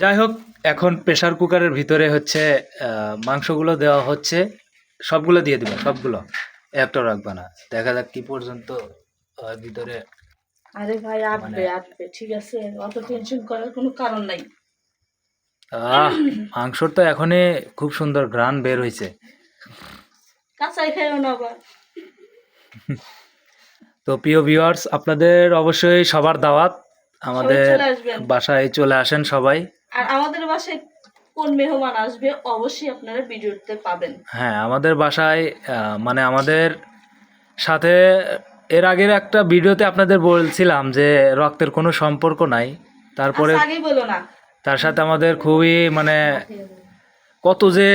যাই হোক এখন প্রেসার কুকারের ভিতরে হচ্ছে মাংসগুলো দেওয়া হচ্ছে। সবগুলো দিয়ে দিবে সবগুলো। একটা রাখবে না। দেখা যাক কি পর্যন্ত ভিতরে আরে ভাই আটবে মানে- আটবে ঠিক আছে। অত টেনশন করার কোনো কারণ নাই। আহ মাংসর তো এখনই খুব সুন্দর গ্রান বের হয়েছে কাঁচাই খাইও না আবার। তো প্রিয় ভিউয়ার্স আপনাদের অবশ্যই সবার দাওয়াত। আমাদের বাসায় চলে আসেন সবাই। আর আমাদের বাসায় কোন মেহমান আসবে অবশ্যই আপনারা ভিডিওতে পাবেন। হ্যাঁ আমাদের বাসায় মানে আমাদের সাথে এর আগের একটা ভিডিওতে আপনাদের বলছিলাম যে রক্তের কোনো সম্পর্ক নাই। তারপরে আচ্ছা, তার সাথে আমাদের খুবই মানে কত যে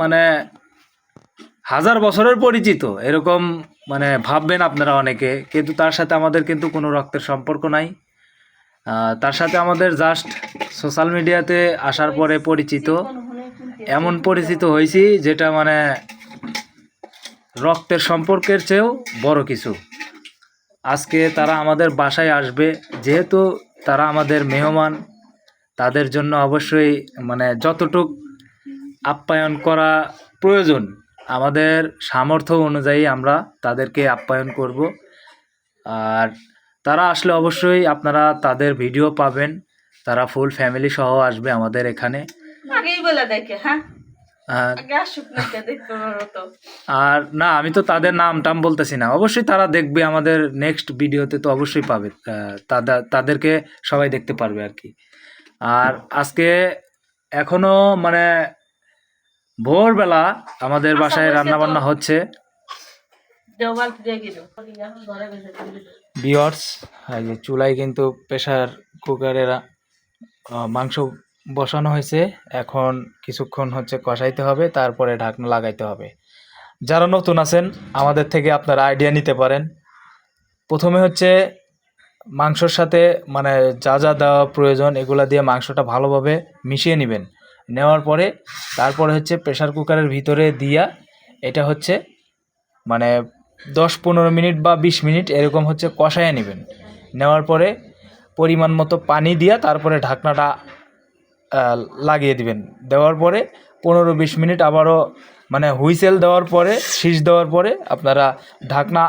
মানে হাজার বছরের পরিচিত এরকম মানে ভাববেন আপনারা অনেকে। কিন্তু তার সাথে আমাদের কিন্তু কোনো রক্তের সম্পর্ক নাই। তার সাথে আমাদের জাস্ট সোশ্যাল মিডিয়াতে আসার পরে পরিচিত। এমন পরিচিত হয়েছি যেটা মানে রক্তের সম্পর্কের চেয়েও বড় কিছু। আজকে তারা আমাদের বাসায় আসবে, যেহেতু তারা আমাদের মেহমান, তাদের জন্য অবশ্যই মানে যতটুক আপ্যায়ন করা প্রয়োজন, আমাদের সামর্থ্য অনুযায়ী আমরা তাদেরকে আপ্যায়ন করব। আর তারা আসলে অবশ্যই আপনারা তাদের ভিডিও পাবেন। তারা ফুল ফ্যামিলি সহ আসবে আমাদের এখানে। আগেই বলে দেখে হ্যাঁ? আর না আমি তো তাদের নাম টাম বলতেছি না। অবশ্যই তারা দেখবে আমাদের নেক্সট ভিডিওতে তো অবশ্যই পাবে। তাদের তাদেরকে সবাই দেখতে পারবে আর কি। আর আজকে এখনও মানে ভোরবেলা আমাদের আচ্ছা, বাসায় রান্না বান্না হচ্ছে। বিয়ার্স যে চুলায় কিন্তু প্রেশার কুকারের মাংস বসানো হয়েছে। এখন কিছুক্ষণ হচ্ছে কষাইতে হবে, তারপরে ঢাকনা লাগাইতে হবে। যারা নতুন আছেন, আমাদের থেকে আপনারা আইডিয়া নিতে পারেন। প্রথমে হচ্ছে মাংসর সাথে মানে যা যা দেওয়া প্রয়োজন, এগুলা দিয়ে মাংসটা ভালোভাবে মিশিয়ে নেবেন। নেওয়ার পরে তারপরে হচ্ছে প্রেশার কুকারের ভিতরে দিয়া, এটা হচ্ছে মানে দশ পনেরো মিনিট বা বিশ মিনিট এরকম হচ্ছে কষায় নেবেন। নেওয়ার পরে পরিমাণ মতো পানি দিয়া তারপরে ঢাকনাটা লাগিয়ে দিবেন। দেওয়ার পরে পনেরো বিশ মিনিট আবারও মানে হুইসেল দেওয়ার পরে, শীষ দেওয়ার পরে আপনারা ঢাকনা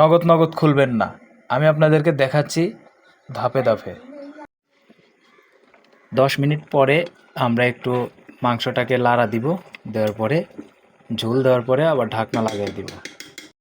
নগদ নগদ খুলবেন না। আমি আপনাদেরকে দেখাচ্ছি ধাপে ধাপে। দশ মিনিট পরে আমরা একটু মাংসটাকে লাড়া দিব। দেওয়ার পরে, ঝোল দেওয়ার পরে আবার ঢাকনা লাগিয়ে দিব।